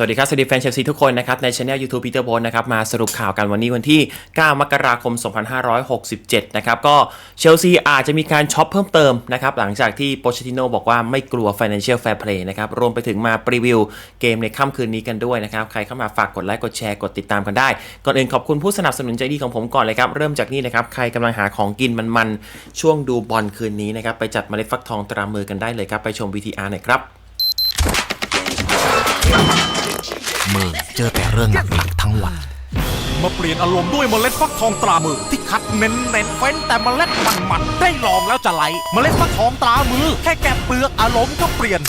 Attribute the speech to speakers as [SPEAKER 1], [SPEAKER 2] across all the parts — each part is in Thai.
[SPEAKER 1] สวัสดีครับ สวัสดีแฟนเชลซีทุกคนนะครับ ในช anel YouTube Peter b o นะครับ มาสรุปข่าวกันวันนี้วันที่ 9 มกราคม 2567 นะครับ ก็เชลซีอาจจะมีการช็อปเพิ่มเติมนะครับ หลังจากที่โปชติโนบอกว่าไม่กลัว Financial Fair Play นะครับ รวมไปถึงมารีวิวเกมในค่ำคืนนี้กันด้วยนะครับ ใครเข้ามาฝากกดไลค์ กดแชร์ กดติดตามกันได้ ก่อนอื่นขอบคุณผู้สนับสนุนใจดีของผมก่อนเลยครับ เริ่มจากนี่นะครับ ใครกำลังหาของกินมันๆ ช่วงดูบอลคืนนี้นะครับ ไปจัดเมล็ดฟักทองตรามือกันได้เลยครับ ไปชม VTR หน่อยครับ
[SPEAKER 2] มือ เจอแต่เรื่องหนักๆทั้งวัน
[SPEAKER 3] มาเปลี่ยนอารมณ์ด้วยเมล็ดฟักทองตรามือ ที่คัดเน้นเน้นเฟ้นแต่เมล็ดมันมันๆได้ลองแล้วจะไหล เมล็ดฟักทองตรามือ แค่แกะเปลือกอารมณ์ก็เปลี่ยน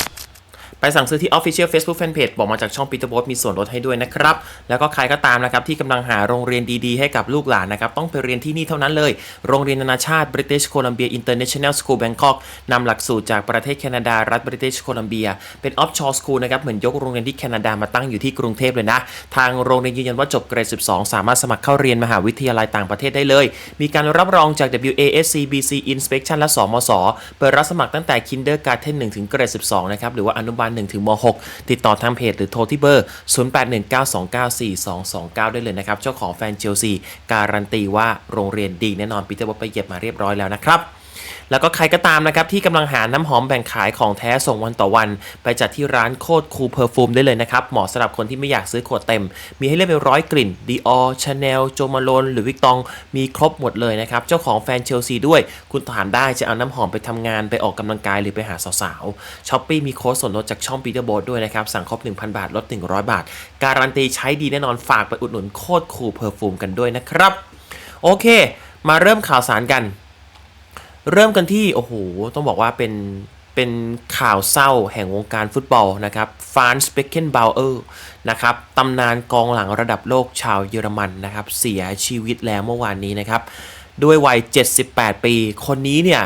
[SPEAKER 1] ไปสั่งซื้อที่ Official Facebook Fanpage บอกมาจากช่อง Peter b o s มีส่วนลดให้ด้วยนะครับ แล้วก็ใครก็ตามนะครับที่กำลังหาโรงเรียนดีๆ ให้กับลูกหลานนะครับ ต้องไปเรียนที่นี่เท่านั้นเลย โรงเรียนนานาชาติ British Columbia International School Bangkok นำหลักสูตรจากประเทศแคนาดารัฐ British Columbia เป็น offshore school นะครับเหมือนยกโรงเรียนที่แคนาดามาตั้งอยู่ที่กรุงเทพเลยนะ ทางโรงเรียนยืนยันว่าจบเกรด 12 สามารถสมัครเข้าเรียนมหาวิทยาลัยต่างประเทศได้เลย มีการรับรองจาก WASC BC Inspection และสมศเปิดรับสมัครตั้งแต่ Kindergarten 1ถึงเกรด 12 นะครับหรือว่าอนุบาล1ถึงม .6 ติดต่อทางเพจหรือโทรที่เบอร์ 0819294229 ได้เลยนะครับ เจ้าของแฟนเชลซีการันตีว่าโรงเรียนดีแน่นอนปีเตอร์บอไปเก็บมาเรียบร้อยแล้วนะครับ แล้วก็ใครก็ตามนะครับที่กำลังหาน้ำหอมแบ่งขายของแท้ส่งวันต่อวัน ไปจัดที่ร้านโคตรคูลเพอร์ฟูมได้เลยนะครับ เหมาะสำหรับคนที่ไม่อยากซื้อขวดเต็ม มีให้เลือกเป็นร้อยกลิ่น Dior Chanel Jo Malone หรือวิกตองมีครบหมดเลยนะครับ เจ้าของแฟนเชลซีด้วย คุณถามได้จะเอาน้ำหอมไปทำงานไปออกกำลังกายหรือไปหาสาวๆช้อปปี้มีโค้ดส่วนลดจากช่องปีเตอร์โบด้วยนะครับสั่งครบ 1,000 บาทลด 100 บาท การันตีใช้ดีแน่นอนฝากไปอุดหนุนโคตรคูลเพอร์ฟูมกันด้วยนะครับโอเค มาเริ่มข่าวสารกัน เริ่มกันที่ โอ้โห ต้องบอกว่าเป็นเป็นข่าวเศร้าแห่งวงการฟุตบอลนะครับฟานสเปกเกนบาเออร์นะครับตำนานกองหลังระดับโลกชาวเยอรมันนะครับ เสียชีวิตแล้วเมื่อวานนี้นะครับ ด้วยวัย 78 ปี คนนี้เนี่ย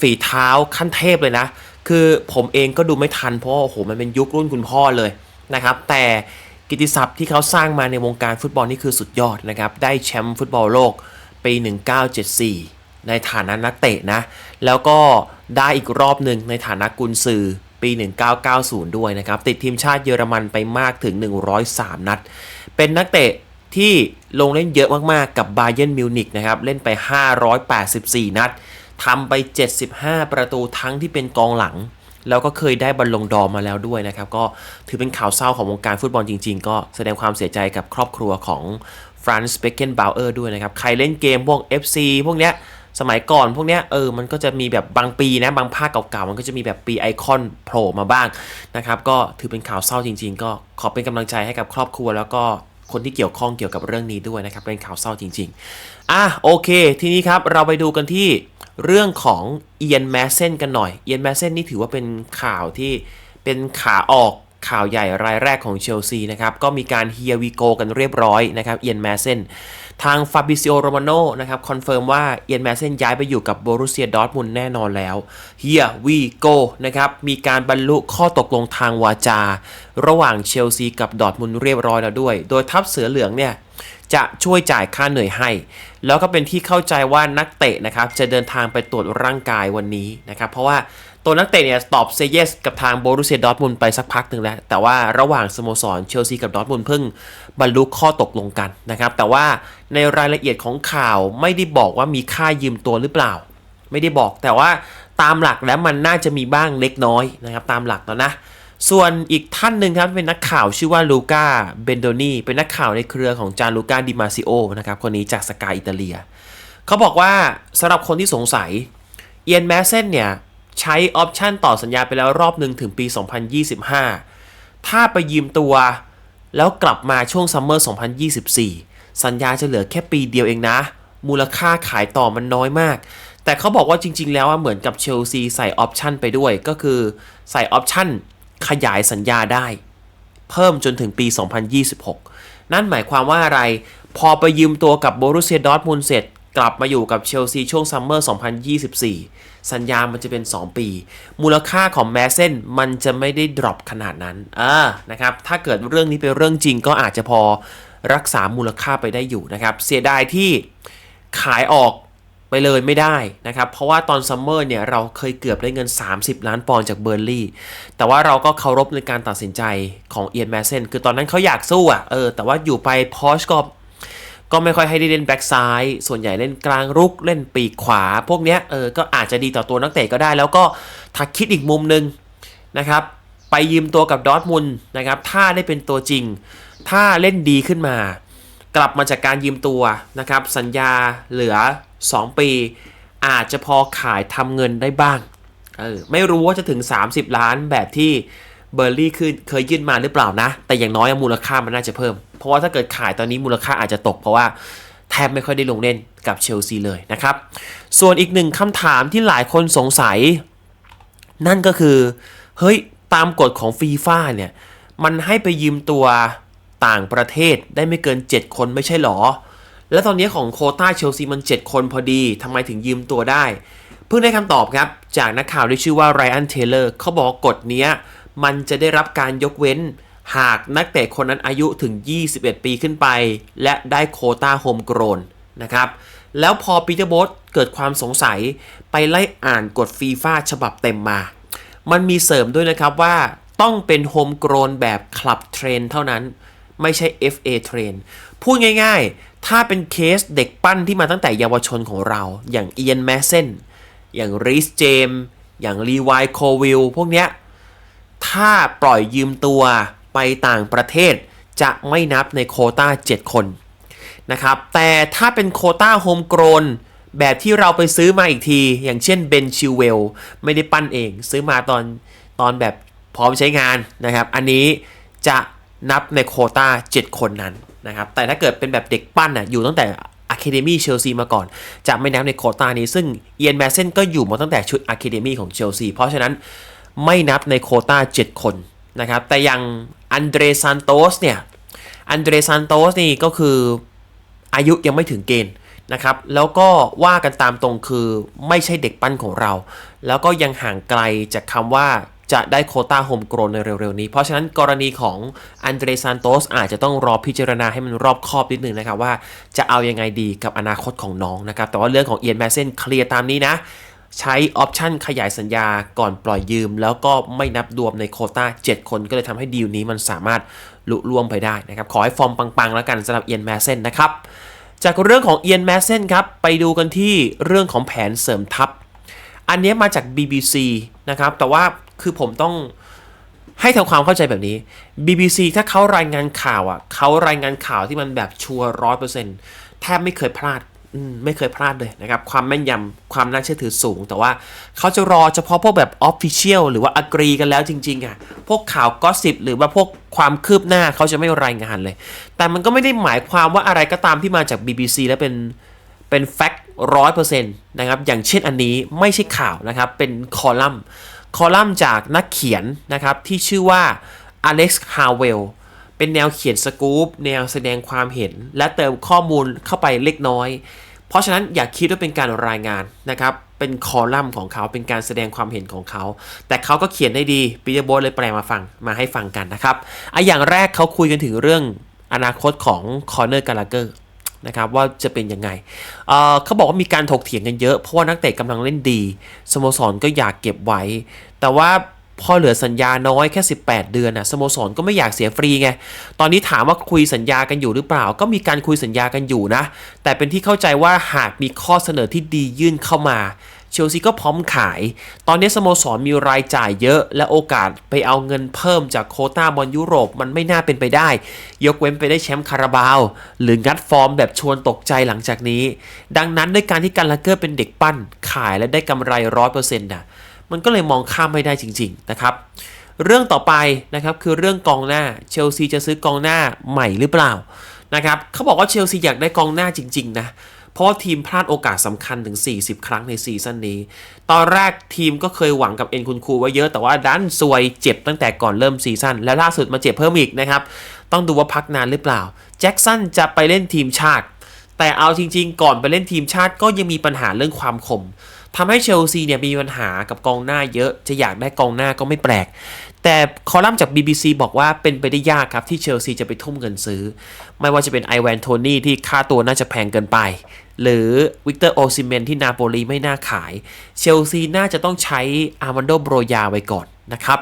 [SPEAKER 1] ฝีเท้าขั้นเทพเลยนะ คือผมเองก็ดูไม่ทันเพราะโอ้โห มันเป็นยุครุ่นคุณพ่อเลยนะครับ แต่กิตติศัพท์ที่เขาสร้างมาในวงการฟุตบอลนี่คือสุดยอดนะครับ ได้แชมป์ฟุตบอลโลกปี 1974 ในฐานะนักเตะนะ แล้วก็ได้อีกรอบหนึ่งในฐานะกุนซือปี 1990 ด้วยนะครับ ติดทีมชาติเยอรมันไปมากถึง 103 นัด เป็นนักเตะที่ลงเล่นเยอะมากๆ กับบาเย r n m มิวนิกนะครับ เล่นไป 584 นัดทำไป 75 ประตูทั้งที่เป็นกองหลัง แล้วก็เคยได้บอลลงดอมาแล้วด้วยนะครับ ก็ถือเป็นข่าวเศร้าของวงการฟุตบอลจริงๆ ก็แสดงความเสียใจกับครอบครัวของฟรานซ์เบเกนบาวเออร์ด้วยนะครับ ใครเล่นเกมพวก FC พวกเนี้ย สมัยก่อนพวกเนี้ยเออมันก็จะมีแบบบางปีนะบางภาคเก่าๆมันก็จะมีแบบปีไอคอนโผล่มาบ้างนะครับก็ถือเป็นข่าวเศร้าจริง ๆ ก็ขอเป็นกำลังใจให้กับครอบครัว แล้วก็คนที่เกี่ยวข้องเกี่ยวกับเรื่องนี้ด้วยนะครับเป็นข่าวเศร้าจริง ๆอะโอเค ทีนี้ครับเราไปดูกันที่เรื่องของเอียนแมสเซนกันหน่อยเอียนแมสเซนนี่ถือว่าเป็นข่าวที่เป็นขาออก ข่าวใหญ่รายแรกของเชลซีนะครับก็มีการเฮียวีโกกันเรียบร้อยนะครับเอียนแมสเซนทางฟาบิซิโอโรมาโนนะครับคอนเฟิร์มว่าเอียนแมสเซนย้ายไปอยู่กับโบรุเซียดอร์ทมุนแน่นอนแล้วเฮียวีโกนะครับมีการบรรลุข้อตกลงทางวาจา ระหว่างเชลซีกับดอร์ทมุนเรียบร้อยแล้วด้วย โดยทัพเสือเหลืองเนี่ยจะช่วยจ่ายค่าเหนื่อยให้ แล้วก็เป็นที่เข้าใจว่านักเตะนะครับจะเดินทางไปตรวจร่างกายวันนี้นะครับเพราะว่า ตัวนักเตะเนี่ยตอบเซเยสกับทางโบรุเซียดอร์ทมุนไปสักพักหนึ่งแล้ว แต่ว่าระหว่างสโมสรเชลซีกับดอร์ทมุนเพิ่งบรรลุข้อตกลงกันนะครับ แต่ว่าในรายละเอียดของข่าวไม่ได้บอกว่ามีค่ายืมตัวหรือเปล่า ไม่ได้บอกแต่ว่าตามหลักแล้วมันน่าจะมีบ้างเล็กน้อยนะครับตามหลักแล้วนะ ส่วนอีกท่านหนึ่งครับเป็นนักข่าวชื่อว่าลูก้าเบนโดนีเป็นนักข่าวในเครือของจานลูก้าดิมาซิโอนะครับคนนี้จากสกายอิตาเลียเขาบอกว่าสำหรับคนที่สงสัยเอียนแมสเซนเนี่ย ใช้ออปชันต่อสัญญาไปแล้วรอบหนึ่งถึงปี 2025 ถ้าไปยืมตัวแล้วกลับมาช่วงซัมเมอร์ 2024 สัญญาจะเหลือแค่ปีเดียวเองนะ มูลค่าขายต่อมันน้อยมาก แต่เขาบอกว่าจริง ๆ แล้วเหมือนกับเชลซีใส่ออปชันไปด้วยก็คือใส่ออปชันขยายสัญญาได้ เพิ่มจนถึงปี 2026 นั่นหมายความว่าอะไร พอไปยืมตัวกับโบรุเซียดอร์ทมุนเสร็จ กลับมาอยู่กับเชลซีช่วงซัมเมอร์ 2024 สัญญามันจะเป็น 2 ปี มูลค่าของแมสเซนมันจะไม่ได้ดรอปขนาดนั้นอ่านะครับถ้าเกิดเรื่องนี้เป็นเรื่องจริงก็อาจจะพอรักษามูลค่าไปได้อยู่นะครับ เสียดายที่ขายออกไปเลยไม่ได้นะครับ เพราะว่าตอนซัมเมอร์เนี่ยเราเคยเกือบได้เงิน 30 ล้านปอนด์จากเบอร์ลี่ แต่ว่าเราก็เคารพในการตัดสินใจของเอียนแมสเซนคือตอนนั้นเขาอยากสู้อะเออแต่ว่าอยู่ไปพอชก็ ก็ไม่ค่อยให้ได้เล่นแบ็กซ้าย ส่วนใหญ่เล่นกลางรุกเล่นปีกขวา พวกเนี้ยเออก็อาจจะดีต่อตัวนักเตะก็ได้ แล้วก็ถ้าคิดอีกมุมหนึ่งนะครับไปยืมตัวกับดอทมุนนะครับถ้าได้เป็นตัวจริง ถ้าเล่นดีขึ้นมา กลับมาจากการยืมตัวนะครับสัญญาเหลือ 2 ปี อาจจะพอขายทำเงินได้บ้างเออไม่รู้ว่าจะถึง 30 ล้านแบบที่เบอร์ลี่คือเคยยื่นมาหรือเปล่านะ แต่อย่างน้อยมูลค่ามันน่าจะเพิ่ม เพราะว่าถ้าเกิดขายตอนนี้มูลค่าอาจจะตกเพราะว่าแทบไม่ค่อยได้ลงเล่นกับเชลซีเลยนะครับ ส่วนอีกหนึ่งคำถามที่หลายคนสงสัย นั่นก็คือ เฮ้ย ตามกฎของฟีฟ่าเนี่ย มันให้ไปยืมตัวต่างประเทศได้ไม่เกิน 7 คนไม่ใช่หรอ แล้วตอนนี้ของโคต้าเชลซีมัน 7 คนพอดีทำไมถึงยืมตัวได้ เพิ่งได้คำตอบครับ จากนักข่าวที่ชื่อว่าไรอันเทเลอร์เขาบอกกฎนี้มันจะได้รับการยกเว้น หากนักเตะคนนั้นอายุถึง 21 ปีขึ้นไป และได้โคต้าโฮมโกรนนะครับ แล้วพอปีเตอร์โบสเกิดความสงสัยไปไล่อ่านกฎฟีฟ่าฉบับเต็มมา มันมีเสริมด้วยนะครับว่าต้องเป็นโฮมโกรนแบบคลับเทรนเท่านั้น ไม่ใช่ FA เทรนพูดง่ายๆ ถ้าเป็นเคสเด็กปั้นที่มาตั้งแต่เยาวชนของเรา อย่างเอียนแมสเซนอย่างรีสเจมอย่างรีวายโควิลพวกเนี้ย ถ้าปล่อยยืมตัว ไปต่างประเทศ จะไม่นับในโคต้า 7 คนนะครับ แต่ถ้าเป็นโคต้าโฮมโกรนแบบที่เราไปซื้อมาอีกที อย่างเช่นเบนชิวเวลไม่ได้ปั้นเอง ซื้อมาตอนตอนแบบพร้อมใช้งานนะครับ อันนี้จะนับในโคต้า 7 คนนั้นนะครับ แต่ถ้าเกิดเป็นแบบเด็กปั้นอะอยู่ตั้งแต่อะคาเดมี่เชลซีมาก่อน จะไม่นับในโคต้านี้ ซึ่งเอียนแมสเซนก็อยู่มาตั้งแต่ชุดอะคาเดมี่ของเชลซีเพราะฉะนั้นไม่นับในโคต้า 7 คน นะครับ แต่อย่างอันเดรซานโตสเนี่ย อันเดรซานโตสนี่ก็คืออายุยังไม่ถึงเกณฑ์นะครับ แล้วก็ว่ากันตามตรงคือไม่ใช่เด็กปั้นของเรา แล้วก็ยังห่างไกลจากคำว่าจะได้โคต้าโฮมโกรนในเร็วๆนี้ เพราะฉะนั้นกรณีของอันเดรซานโตสอาจจะต้องรอพิจารณาให้มันรอบคอบนิดนึงนะครับว่าจะเอายังไงดีกับอนาคตของน้องนะครับ แต่ว่าเรื่องของเอียนแมสเซนเคลียร์ตามนี้นะ ใช้ออปชันขยายสัญญาก่อนปล่อยยืม แล้วก็ไม่นับรวมในโคต้า 7 คนก็เลยทำให้ดีลนี้มันสามารถลุล่วงไปได้นะครับ ขอให้ฟอร์มปังๆ แล้วกันสำหรับเอียนแมสเซนนะครับ จากเรื่องของเอียนแมสเซนครับ ไปดูกันที่เรื่องของแผนเสริมทัพ อันนี้มาจาก BBC นะครับ แต่ว่าคือผมต้องให้ทำความเข้าใจแบบนี้ BBC ถ้าเขารายงานข่าวอะเขารายงานข่าวที่มันแบบชัวร์ร้อยเปอร์เซ็นต์แทบไม่เคยพลาด ไม่เคยพลาดเลยนะครับ ความแม่นยำความน่าเชื่อถือสูง แต่ว่าเขาจะรอเฉพาะพวกแบบ Official หรือว่า agree กันแล้วจริง ๆอะ พวกข่าวก็สิบหรือว่าพวกความคืบหน้าเขาจะไม่รายงานเลย แต่มันก็ไม่ได้หมายความว่าอะไรก็ตามที่มาจาก BBC แล้วเป็นเป็นแฟกต์ร้อยเปอร์เซ็นต์นะครับ อย่างเช่นอันนี้ไม่ใช่ข่าวนะครับ เป็นคอลัมน์ คอลัมน์จากนักเขียนนะครับ ที่ชื่อว่าอเล็กซ์ฮาวเวลเป็นแนวเขียนสกู๊ปแนวแสดงความเห็น และเติมข้อมูลเข้าไปเล็กน้อย เพราะฉะนั้นอย่าคิดว่าเป็นการรายงานนะครับเป็นคอลัมน์ของเขาเป็นการแสดงความเห็นของเขา แต่เขาก็เขียนได้ดีปีเตอร์โบทเลยแปลมาฟังมาให้ฟังกันนะครับอะอย่างแรกเขาคุยกันถึงเรื่องอนาคตของคอร์เนอร์กาลาเกอร์นะครับว่าจะเป็นยังไงเเขาบอกว่ามีการถกเถียงกันเยอะ เพราะว่านักเตะกำลังเล่นดี สโมสรก็อยากเก็บไว้ แต่ว่า พอเหลือสัญญาน้อยแค่ 18 เดือนน่ะสโมสรก็ไม่อยากเสียฟรีไง ตอนนี้ถามว่าคุยสัญญากันอยู่หรือเปล่า ก็มีการคุยสัญญากันอยู่นะ แต่เป็นที่เข้าใจว่าหากมีข้อเสนอที่ดียื่นเข้ามาเชลซีก็พร้อมขาย ตอนนี้สโมสรมีรายจ่ายเยอะ และโอกาสไปเอาเงินเพิ่มจากโคต้าบอลยุโรปมันไม่น่าเป็นไปได้ ยกเว้นไปได้แชมป์คาราบาว หรืองัดฟอร์มแบบชวนตกใจหลังจากนี้ ดังนั้นด้วยการที่การลาเกอร์เป็นเด็กปั้นขายและได้กำไรร้อยเปอร์เซ็นต์น่ะ มันก็เลยมองข้ามไม่ได้จริง ๆ นะครับ เรื่องต่อไปนะครับคือเรื่องกองหน้าเชลซีจะซื้อกองหน้าใหม่หรือเปล่านะครับเขาบอกว่าเชลซีอยากได้กองหน้าจริง ๆ นะเพราะทีมพลาดโอกาสสำคัญถึง 40 ครั้งในซีซั่นนี้ ตอนแรกทีมก็เคยหวังกับเอ็นคุณครูไว้เยอะแต่ว่าดันซวยเจ็บตั้งแต่ก่อนเริ่มซีซั่นและล่าสุดมาเจ็บเพิ่มอีกนะครับ ต้องดูว่าพักนานหรือเปล่า แจ็คสันจะไปเล่นทีมชาติ แต่เอาจริงๆ ก่อนไปเล่นทีมชาติก็ยังมีปัญหาเรื่องความคม ทำให้เชลซีเนี่ยมีปัญหากับกองหน้าเยอะจะอยากได้กองหน้าก็ไม่แปลก แต่คอลัมน์จาก BBC บอกว่าเป็นไปได้ยากครับที่เชลซีจะไปทุ่มเงินซื้อ ไม่ว่าจะเป็นไอแวนโทนี่ที่ค่าตัวน่าจะแพงเกินไป หรือวิกเตอร์โอซิเมนที่นาโปลีไม่น่าขาย เชลซีน่าจะต้องใช้อาร์มันโดโบรยาไว้ก่อนนะครับ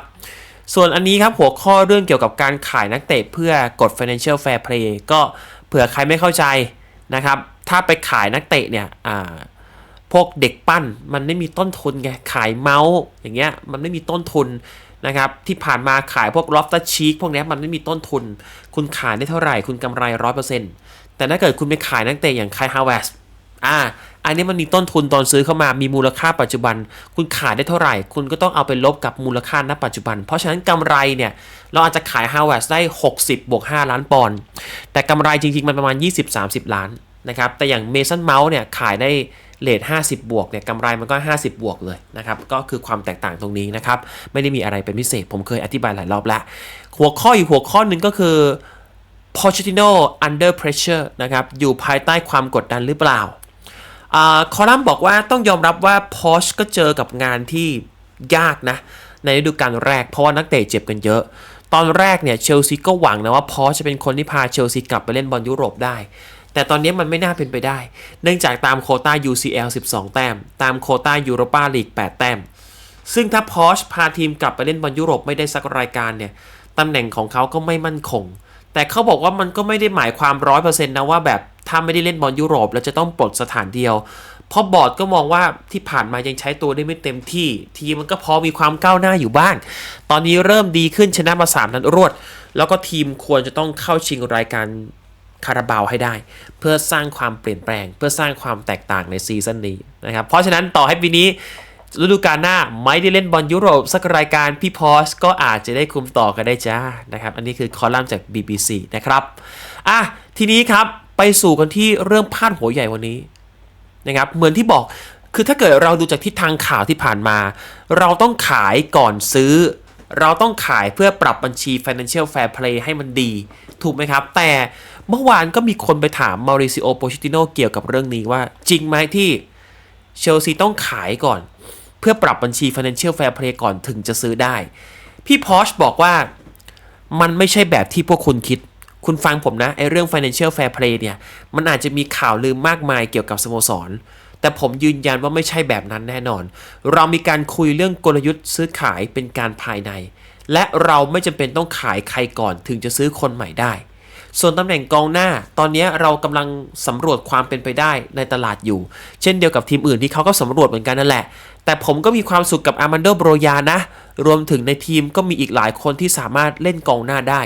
[SPEAKER 1] ส่วนอันนี้ครับหัวข้อเรื่องเกี่ยวกับการขายนักเตะเพื่อกฎ financial fair play ก็เผื่อใครไม่เข้าใจนะครับ ถ้าไปขายนักเตะเนี่ยอ่า พวกเด็กปั้นมันไม่มีต้นทุนไงขายเมาส์อย่างเงี้ยมันไม่มีต้นทุนนะครับที่ผ่านมาขายพวกลอฟต์ชีคพวกนี้มันไม่มีต้นทุน คุณขายได้เท่าไหร่ คุณกำไรร้อยเปอร์เซ็นต์แต่ถ้าเกิดคุณไปขายนักเตะอย่างไคฮาวเวสอ่าอันนี้มันมีต้นทุนตอนซื้อเข้ามามีมูลค่าปัจจุบัน คุณขายได้เท่าไหร่ คุณก็ต้องเอาไปลบกับมูลค่าณปัจจุบัน เพราะฉะนั้นกำไรเนี่ยเราอาจจะขายฮาวเวสได้ 60บวก5ล้านปอนด์แต่กำไรจริงๆ มันประมาณ 20-30 ล้านนะครับแต่อย่างเมสันเมาส์เนี่ยขายได้ เลท50 บวกเนี่ยกำไรมันก็ 50 บวกเลยนะครับ ก็คือความแตกต่างตรงนี้นะครับ ไม่ได้มีอะไรเป็นพิเศษ ผมเคยอธิบายหลายรอบแล้ว หัวข้ออีกหัวข้อหนึ่งก็คือ Pochettino under pressure นะครับ อยู่ภายใต้ความกดดันหรือเปล่าอาคอลัมน์บอกว่าต้องยอมรับว่าพอชก็เจอกับงานที่ยากนะ ในฤดูกาลแรกเพราะว่านักเตะเจ็บกันเยอะ ตอนแรกเนี่ยเชลซีก็หวังนะว่าพอชจะเป็นคนที่พาเชลซีกลับไปเล่นบอลยุโรปได้ แต่ตอนนี้มันไม่น่าเป็นไปได้ เนื่องจากตามโคต้า UCL 12 แต้ม ตามโคต้ายูโรปาลีก 8 แต้ม ซึ่งถ้าพอชพาทีมกลับไปเล่นบอลยุโรปไม่ได้สักรายการเนี่ย ตำแหน่งของเขาก็ไม่มั่นคง แต่เขาบอกว่ามันก็ไม่ได้หมายความร้อยเปอร์เซ็นต์นะว่าแบบถ้าไม่ได้เล่นบอลยุโรปแล้วจะต้องปลดสถานเดียว เพราะบอร์ดก็มองว่าที่ผ่านมายังใช้ตัวได้ไม่เต็มที่ ทีมมันก็พอมีความก้าวหน้าอยู่บ้าง ตอนนี้เริ่มดีขึ้นชนะมาสามนัดรวด แล้วก็ทีมควรจะต้องเข้าชิงรายการ คาราบาวให้ได้ เพื่อสร้างความเปลี่ยนแปลง เพื่อสร้างความแตกต่างในซีซั่นนี้นะครับเพราะฉะนั้นต่อให้ปีนี้ฤดูกาลหน้าไม่ได้เล่นบอลยุโรป สักรายการพี่พอสก็อาจจะได้คุมต่อกันได้จ้านะครับ อันนี้คือคอลัมน์จาก BBC นะครับอะทีนี้ครับไปสู่กันที่เรื่องพาดหัวใหญ่วันนี้นะครับเหมือนที่บอกคือถ้าเกิดเราดูจากทิศทางข่าวที่ผ่านมา เราต้องขายก่อนซื้อ เราต้องขายเพื่อปรับบัญชี Financial Fair Play ให้มันดี ถูกไหมครับ แต่ เมื่อวานก็มีคนไปถามมาริซิโอโปชิติโนเกี่ยวกับเรื่องนี้ว่า จริงไหมที่เชลซีต้องขายก่อน เพื่อปรับบัญชี Financial Fair Play ก่อนถึงจะซื้อได้ พี่พอชบอกว่ามันไม่ใช่แบบที่พวกคุณคิด คุณฟังผมนะไอเรื่อง Financial Fair Play เนี่ย มันอาจจะมีข่าวลืมมากมายเกี่ยวกับสโมสร แต่ผมยืนยันว่าไม่ใช่แบบนั้นแน่นอน เรามีการคุยเรื่องกลยุทธ์ซื้อขายเป็นการภายใน และเราไม่จำเป็นต้องขายใครก่อนถึงจะซื้อคนใหม่ได้ ส่วนตำแหน่งกองหน้าตอนนี้เรากำลังสำรวจความเป็นไปได้ในตลาดอยู่ เช่นเดียวกับทีมอื่นที่เขาก็สำรวจเหมือนกันนั่นแหละ แต่ผมก็มีความสุขกับอาร์มันโดโบรยานะ รวมถึงในทีมก็มีอีกหลายคนที่สามารถเล่นกองหน้าได้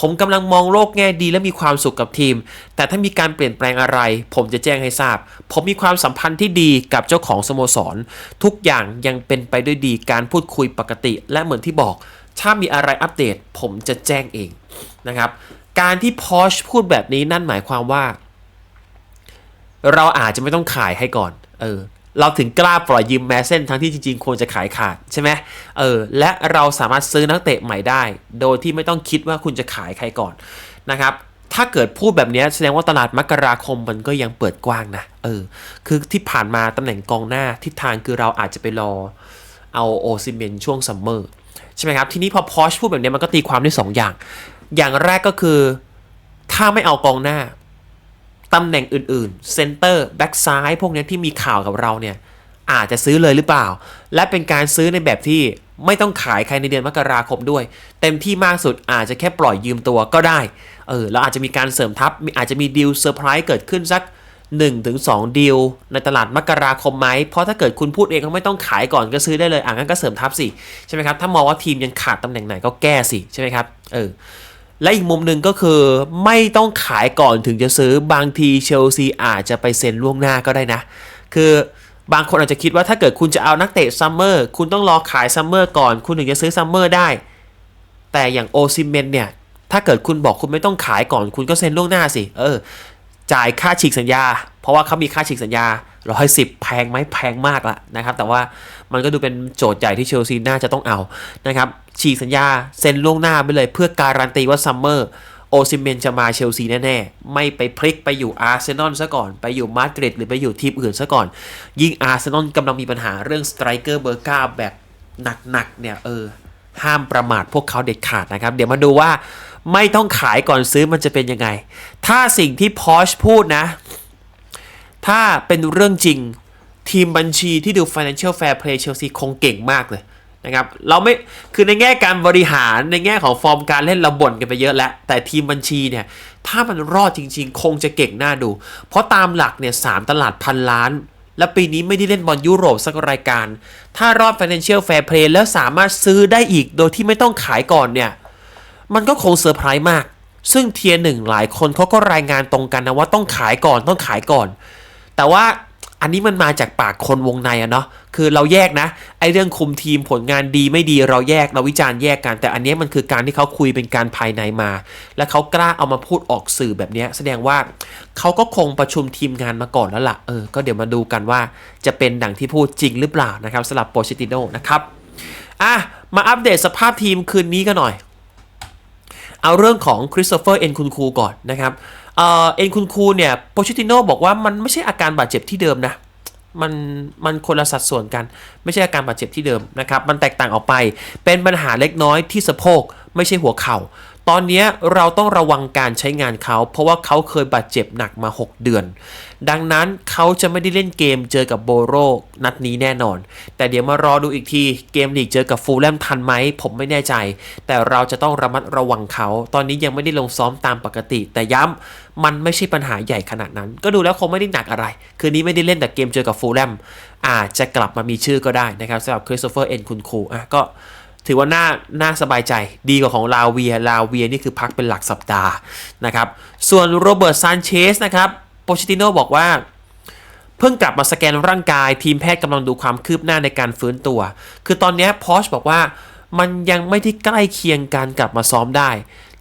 [SPEAKER 1] ผมกำลังมองโลกแง่ดีและมีความสุขกับทีม แต่ถ้ามีการเปลี่ยนแปลงอะไร ผมจะแจ้งให้ทราบ ผมมีความสัมพันธ์ที่ดีกับเจ้าของสโมสร ทุกอย่างยังเป็นไปด้วยดีการพูดคุยปกติ และเหมือนที่บอก ถ้ามีอะไรอัปเดต ผมจะแจ้งเองนะครับ การที่พอชพูดแบบนี้นั่นหมายความว่า เราอาจจะไม่ต้องขายให้ก่อน เออ เราถึงกล้าปล่อยยืมแมสเซนทั้งที่จริงๆ ควรจะขายขาดใช่ไหมเออ และเราสามารถซื้อนักเตะใหม่ได้ โดยที่ไม่ต้องคิดว่าคุณจะขายใครก่อนนะครับถ้าเกิดพูดแบบนี้แสดงว่าตลาดมกราคมมันก็ยังเปิดกว้างนะ เออ คือที่ผ่านมาตำแหน่งกองหน้าทิศทางคือเราอาจจะไปรอเอาโอซิเมนช่วงซัมเมอร์ใช่ไหมครับ ทีนี้พอพอชพูดแบบนี้มันก็ตีความได้สองอย่าง อย่างแรกก็คือ ถ้าไม่เอากองหน้าตำแหน่งอื่นๆเซนเตอร์แบ็กซ้ายพวกนี้ที่มีข่าวกับเราเนี่ย อาจจะซื้อเลยหรือเปล่า และเป็นการซื้อในแบบที่ไม่ต้องขายใครในเดือนมกราคมด้วย เต็มที่มากสุดอาจจะแค่ปล่อยยืมตัวก็ได้เออแล้วอาจจะมีการเสริมทัพอาจจะมีดีลเซอร์ไพรส์เกิดขึ้นสัก 1-2 ดีลในตลาดมกราคมไหม เพราะถ้าเกิดคุณพูดเองก็ไม่ต้องขายก่อนก็ซื้อได้เลยอะงั้นก็เสริมทัพสิใช่ไหมครับถ้ามองว่าทีมยังขาดตำแหน่งไหนก็แก้สิใช่ไหมครับเออ และอีกมุมหนึ่งก็คือไม่ต้องขายก่อนถึงจะซื้อบางทีเชลซีอาจจะไปเซ็นล่วงหน้าก็ได้นะ คือบางคนอาจจะคิดว่าถ้าเกิดคุณจะเอานักเตะซัมเมอร์คุณต้องรอขายซัมเมอร์ก่อน คุณถึงจะซื้อซัมเมอร์ได้ แต่อย่างโอซิเมนเนี่ย ถ้าเกิดคุณบอกคุณไม่ต้องขายก่อน คุณก็เซ็นล่วงหน้าสิ เออ จ่ายค่าฉีกสัญญา เพราะว่าเขามีค่าฉีกสัญญาร้อยสิบแพงไหมแพงมากละนะครับ แต่ว่ามันก็ดูเป็นโจทย์ใหญ่ที่เชลซีน่าจะต้องเอานะครับฉีกสัญญาเซ็นล่วงหน้าไปเลยเพื่อการันตีว่าซัมเมอร์โอซิเมนจะมาเชลซีแน่ๆ ไม่ไปพลิกไปอยู่อาร์เซนอลซะก่อน ไปอยู่มาดริดหรือไปอยู่ทีมอื่นซะก่อน ยิ่งอาร์เซนอลกำลังมีปัญหาเรื่องสไตรเกอร์เบอร์เก้าแบบหนักๆเนี่ยเออห้ามประมาทพวกเขาเด็ดขาดนะครับ เดี๋ยวมาดูว่า ไม่ต้องขายก่อนซื้อมันจะเป็นยังไง ถ้าสิ่งที่พอชพูดนะ ถ้าเป็นเรื่องจริงทีมบัญชีที่ดู Financial Fair Play เชลซีคงเก่งมากเลยนะครับเราไม่คือในแง่การบริหารในแง่ของฟอร์มการเล่นเราบ่นกันไปเยอะแล้ว แต่ทีมบัญชีเนี่ยถ้ามันรอดจริง ๆ คงจะเก่งน่าดู เพราะตามหลักเนี่ยสามตลาดพันล้าน และปีนี้ไม่ได้เล่นบอลยุโรปสักรายการ ถ้ารอด Financial Fair Play แล้วสามารถซื้อได้อีกโดยที่ไม่ต้องขายก่อนเนี่ย มันก็คงเซอร์ไพรส์มาก ซึ่งเทียร์หนึ่งหลายคนเขาก็รายงานตรงกันนะว่าต้องขายก่อนต้องขายก่อน แต่ว่าอันนี้มันมาจากปากคนวงในอะเนาะคือเราแยกนะไอเรื่องคุมทีมผลงานดีไม่ดีเราแยกเราวิจารณ์แยกกัน แต่อันนี้มันคือการที่เขาคุยเป็นการภายในมา และเขากล้าเอามาพูดออกสื่อแบบนี้แสดงว่าเขาก็คงประชุมทีมงานมาก่อนแล้วล่ะเออก็เดี๋ยวมาดูกันว่าจะเป็นดังที่พูดจริงหรือเปล่านะครับสำหรับโปเชติโนนะครับอะมาอัปเดตสภาพทีมคืนนี้กันหน่อย เอาเรื่องของคริสโตเฟอร์เอ็นคุณคูก่อนนะครับเอ็นคุณคูเนี่ยโปชิติโนบอกว่ามันไม่ใช่อาการบาดเจ็บที่เดิมนะมันมันคนละสัดส่วนกัน ไม่ใช่อาการบาดเจ็บที่เดิมนะครับ มันแตกต่างออกไป เป็นปัญหาเล็กน้อยที่สะโพก ไม่ใช่หัวเข่า ตอนนี้เราต้องระวังการใช้งานเขา เพราะว่าเขาเคยบาดเจ็บหนักมา 6 เดือน ดังนั้นเขาจะไม่ได้เล่นเกมเจอกับโบโรนัดนี้แน่นอน แต่เดี๋ยวมารอดูอีกที เกมลีกเจอกับฟูลแลมทันไหม ผมไม่แน่ใจ แต่เราจะต้องระมัดระวังเขา ตอนนี้ยังไม่ได้ลงซ้อมตามปกติ แต่ย้ำมันไม่ใช่ปัญหาใหญ่ขนาดนั้น ก็ดูแล้วคงไม่ได้หนักอะไร คืนนี้ไม่ได้เล่นแต่เกมเจอกับฟูลแลมอาจจะกลับมามีชื่อก็ได้นะครับสำหรับคริสโตเฟอร์เอ็นคุณคูอะก็ ถือว่าน่าน่าสบายใจดีกว่าของลาเวีย ลาเวียนี่คือพักเป็นหลักสัปดาห์นะครับ ส่วนโรเบิร์ตซานเชสนะครับโปชิติโนบอกว่า เพิ่งกลับมาสแกนร่างกาย ทีมแพทย์กำลังดูความคืบหน้าในการฟื้นตัว คือตอนนี้พอชบอกว่ามันยังไม่ได้ใกล้เคียงการกลับมาซ้อมได้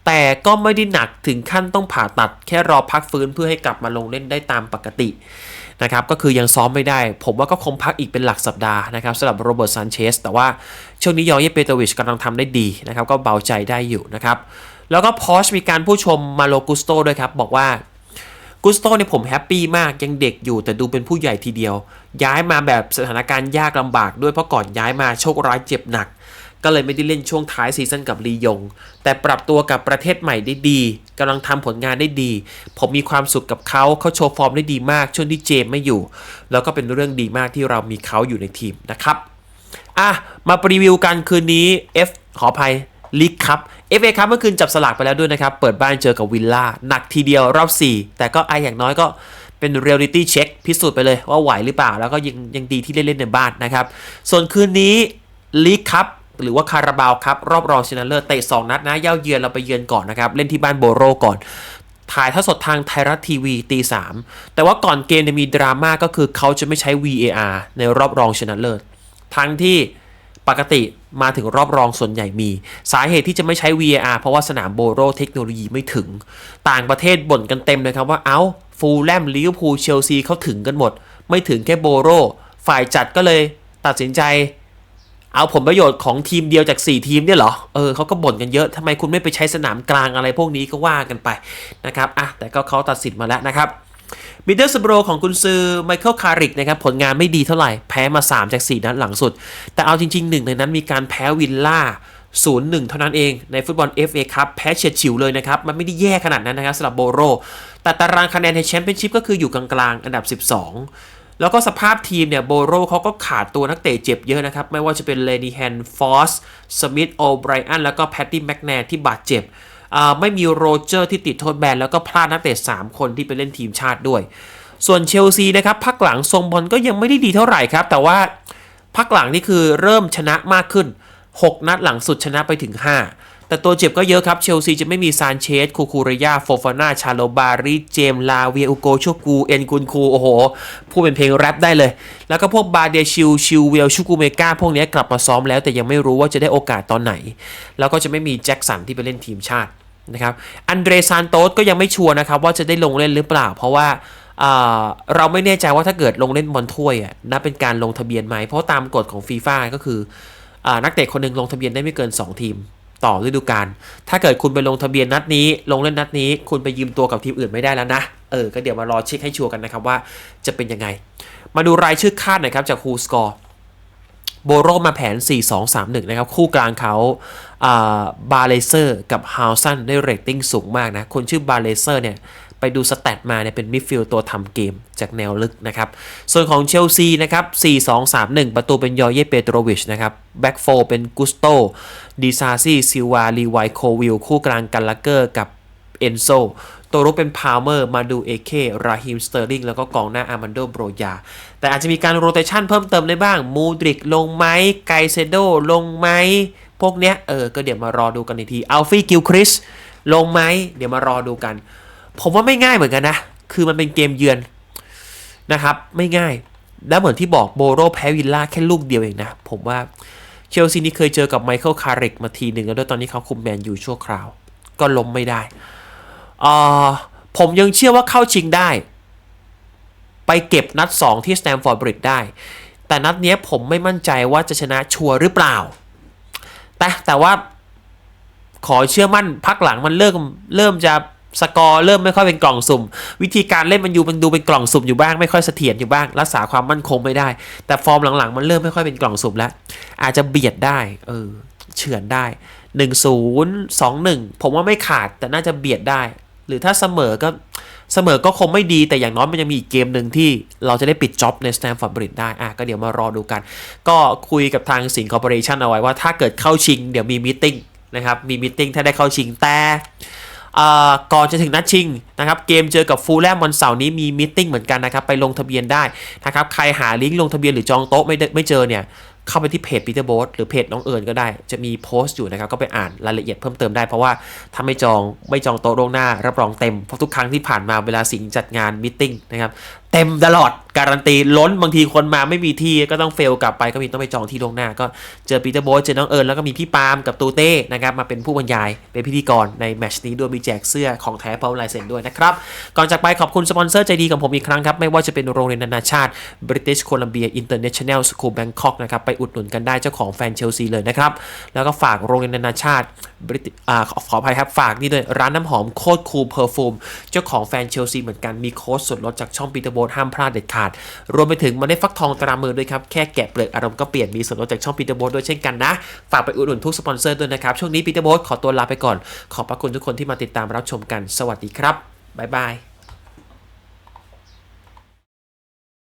[SPEAKER 1] แต่ก็ไม่ได้หนักถึงขั้นต้องผ่าตัด แค่รอพักฟื้นเพื่อให้กลับมาลงเล่นได้ตามปกตินะครับก็คือยังซ้อมไม่ได้ ผมว่าก็คงพักอีกเป็นหลักสัปดาห์นะครับสำหรับโรเบิร์ตซานเชสแต่ว่า ช่วงนี้ยอร์เยเปโตวิชกำลังทำได้ดีนะครับก็เบาใจได้อยู่นะครับแล้วก็พอชมีการผู้ชมมาโลกุสโตด้วยครับบอกว่ากุสโตเนี่ยผมแฮปปี้มากยังเด็กอยู่แต่ดูเป็นผู้ใหญ่ทีเดียว ย้ายมาแบบสถานการณ์ยากลำบากด้วยเพราะก่อนย้ายมาโชคร้ายเจ็บหนัก ก็เลยไม่ได้เล่นช่วงท้ายซีซั่นกับลียง แต่ปรับตัวกับประเทศใหม่ได้ดีกำลังทำผลงานได้ดี ผมมีความสุขกับเขาเขาโชว์ฟอร์มได้ดีมาก ช่วงที่เจมไม่อยู่ แล้วก็เป็นเรื่องดีมากที่เรามีเขาอยู่ในทีมนะครับ อะ มารีวิวกันคืนนี้ F ขออภัยลีกครับ FA ครับเมื่อคืนจับสลากไปแล้วด้วยนะครับ เปิดบ้านเจอกับวิลล่าหนักทีเดียวรอบ 4 แต่ก็ไออย่างน้อยก็เป็นเรียลลิตี้เช็คพิสูจน์ไปเลยว่าไหวหรือเปล่า แล้วก็ยังยังดีที่ได้เล่นในบ้านนะครับ ส่วนคืนนี้ลีกครับหรือว่าคาราบาวครับ รอบรองชนะเลิศเตะ2นัดนะเย่าเยือนเราไปเยือนก่อนนะครับ เล่นที่บ้านโบโรก่อน ถ่ายทอดสดทางไทยรัฐทีวีตีสามแต่ว่าก่อนเกมเนี่ยมีดราม่าก็คือเขาจะไม่ใช้ VAR ในรอบรองชนะเลิศ ทั้งที่ปกติมาถึงรอบรองส่วนใหญ่มี สาเหตุที่จะไม่ใช้ VAR เพราะว่าสนามโบโรเทคโนโลยีไม่ถึง ต่างประเทศบ่นกันเต็มเลยครับว่าเอ้าฟูลแลมลิเวอร์พูลเชลซีเขาถึงกันหมด ไม่ถึงแค่โบโรฝ่ายจัดก็เลยตัดสินใจ เอาผลประโยชน์ของทีมเดียวจาก 4 ทีมเนี่ยเหรอ เออเขาก็บ่นกันเยอะทำไมคุณไม่ไปใช้สนามกลางอะไรพวกนี้ก็ว่ากันไปนะครับอะแต่ก็เขาตัดสินมาแล้วนะครับ มิดเดิลสโบรของคุณซือไมเคิลคาริกนะครับผลงานไม่ดีเท่าไหร่ แพ้มา 3 จาก 4 นัดหลังสุด แต่เอาจริงๆหนึ่งในนั้นมีการแพ้วิลล่า 0-1 เท่านั้นเองในฟุตบอล FA ครับแพ้เฉียดฉิวเลยนะครับ มันไม่ได้แย่ขนาดนั้นนะครับสำหรับโบโร แต่ตารางคะแนนในแชมเปี้ยนชิพก็คืออยู่กลางๆ อันดับ 12แล้วก็สภาพทีมเนี่ยโบโรเขาก็ขาดตัวนักเตะเจ็บเยอะนะครับ ไม่ว่าจะเป็นเลนีแฮนฟอสสมิธโอไบรอันแล้วก็แพตตี้แมกแนที่บาดเจ็บ ไม่มีโรเจอร์ที่ติดโทษแบนแล้วก็พลาดนักเตะ3คนที่ไปเล่นทีมชาติด้วย ส่วนเชลซีนะครับพักหลังทรงบอลก็ยังไม่ได้ดีเท่าไหร่ครับ แต่ว่าพักหลังนี่คือเริ่มชนะมากขึ้น 6 นัดหลังสุดชนะไปถึง 5 แต่ตัวเจ็บก็เยอะครับ เชลซีจะไม่มีซานเชสคูคูเรยาโฟฟาน่าชาโลบาริเจมลาเวียอุโกชูกู เอ็นกุนคู โอ้โห พูดเป็นเพลงแรปได้เลย แล้วก็พวกบาเดชิล ชิลเวลชูกูเมกาพวกนี้กลับมาซ้อมแล้วแต่ยังไม่รู้ว่าจะได้โอกาสตอนไหน แล้วก็จะไม่มีแจ็คสันที่ไปเล่นทีมชาติ นะครับอันเดรซานโตสก็ยังไม่ชัวร์นะครับว่าจะได้ลงเล่นหรือเปล่า เพราะว่าเราไม่แน่ใจว่าถ้าเกิดลงเล่นบอลถ้วยอะนับเป็นการลงทะเบียนไหม เพราะตามกฎของฟีฟ่าก็คืออนักเตะคนหนึ่งลงทะเบียนได้ไม่เกิน 2 ทีมต่อฤดูกาล ถ้าเกิดคุณไปลงทะเบียนนัดนี้ ลงเล่นนัดนี้ คุณไปยืมตัวกับทีมอื่นไม่ได้แล้วนะ เออ ก็เดี๋ยวมารอเช็คให้ชัวร์กันนะครับว่าจะเป็นยังไง มาดูรายชื่อคาดหน่อยครับจาก Who Score โบโรมาแผน 4-2-3-1 นะครับ คู่กลางเขาบาเลเซอร์กับฮาวซันได้เรตติ้งสูงมากนะ คนชื่อบาเลเซอร์เนี่ย ไปดูสแตทมาเนี่ยเป็นมิดฟิลด์ตัวทำเกมจากแนวลึกนะครับ ส่วนของเชลซีนะครับ 4-2-3-1 ประตูเป็นยอเยเปโตรวิชนะครับแบ็กโฟเป็นกุสโตดีซาซีซิวาลีไวโควิลคู่กลางกันลักเกอร์กับเอนโซ ตัวรุกเป็นพาวเมอร์มาดูเอเคราฮิมสเตอร์ลิงแล้วก็กองหน้าอามันโดโบรยา แต่อาจจะมีการโรเตชันเพิ่มเติมได้บ้างมูดริกลงไหมไกเซโดลงไหมพวกเนี้ยเออ ก็เดี๋ยวมารอดูกันอีกทีอัลฟี่กิลคริสลงไหมเดี๋ยวมารอดูกัน ผมว่าไม่ง่ายเหมือนกันนะ คือมันเป็นเกมเยือนนะครับไม่ง่าย แล้วเหมือนที่บอกโบโรแพ้วิลล่าแค่ลูกเดียวเองนะ ผมว่าเชลซีนี่เคยเจอกับไมเคิลคาริกมาทีหนึ่งแล้วด้วยตอนนี้เขาคุมแมนอยู่ชั่วคราว ก็ล้มไม่ได้ อ่าผมยังเชื่อว่าเข้าชิงได้ ไปเก็บนัด 2 ที่สแตมฟอร์ดบริดได้ แต่นัดเนี้ยผมไม่มั่นใจว่าจะชนะชัวร์หรือเปล่า แต่แต่ว่าขอเชื่อมั่นพักหลังมันเริ่มเริ่มจะสกอร์เริ่มไม่ค่อยเป็นกล่องสุ่ม วิธีการเล่นมันอยู่มันดูเป็นกล่องสุ่มอยู่บ้างไม่ค่อยเสถียรอยู่บ้าง รักษาความมั่นคงไม่ได้ แต่ฟอร์มหลังๆ มันเริ่มไม่ค่อยเป็นกล่องสุ่มแล้ว อาจจะเบียดได้เออเฉือนได้ 1 0 2 1 ผมว่าไม่ขาดแต่น่าจะเบียดได้ หรือถ้าเสมอก็เสมอก็คงไม่ดีแต่อย่างน้อยมันจะมีอีกเกมหนึ่งที่เราจะได้ปิดจ็อบใน Stanford Bridge ได้อ่ะก็เดี๋ยวมารอดูกัน ก็คุยกับทางสิงคอร์ปอเรชันเอาไว้ว่าถ้าเกิดเข้าชิง เดี๋ยวมีมิ팅นะครับมีมิ팅ถ้าได้เข้าชิงแต่อ่าก่อนจะถึงนัดชิงนะครับเกมเจอกับฟูลแลมวันเสาร์นี้มีมิ팅เหมือนกันนะครับไปลงทะเบียนได้นะครับใครหาลิงก์ลงทะเบียนหรือจองโต๊ะไม่ได้ไม่เจอเนี่ย เข้าไปที่เพจปีเตอร์โบสหรือเพจน้องเอิญก็ได้ จะมีโพสต์อยู่นะครับ ก็ไปอ่านรายละเอียดเพิ่มเติมได้เพราะว่าถ้าไม่จองไม่จองโต๊ะล่วงหน้า รับรองเต็มเพราะทุกครั้งที่ผ่านมาเวลาสิงจัดงานมิ팅นะครับ เต็มตลอด การันตีล้นบางทีคนมาไม่มีที่ก็ต้องเฟลกลับไปก็มีต้องไปจองที่ล่วงหน้า ก็เจอปีเตอร์โบสเจอน้องเอิญแล้วก็มีพี่ปาล์มกับตูเต้นะครับมาเป็นผู้บรรยายเป็นพิธีกรในแมชนี้ด้วยมีแจกเสื้อของแท้พร้อมลายเซ็นด้วยนะครับก่อนจากไปขอบคุณสปอนเซอร์ใจดีของผมอีกครั้งครับไม่ว่าจะเป็นโรงเรียนนานาชาติ British Columbia International School Bangkok นะครับไปอุดหนุนกันได้เจ้าของแฟนเชลซีเลยนะครับแล้วก็ฝากโรงเรียนนานาชาติ British อ่าขอขออภัยครับฝากนี่ด้วยร้านน้ำหอมโคตรคูลเพอร์ฟูมเจ้าของแฟนเชลซีเหมือนกันมีโค้ดส่วนลดจากช่องปีเตอร์โบห้ามพลาดเด็ดขาดรวมไปถึงมันได้ฟักทองตรามือด้วยครับ แค่แกะเปลือกอารมณ์ก็เปลี่ยนมีส่วนลดจากช่องปีเตอร์โบด้วยเช่นกันนะ ฝากไปอุดหนุนทุกสปอนเซอร์ด้วยนะครับ ช่วงนี้ปีเตอร์โบขอตัวลาไปก่อน ขอบพระคุณทุกคนที่มาติดตามรับชมกัน สวัสดีครับบ๊ายบาย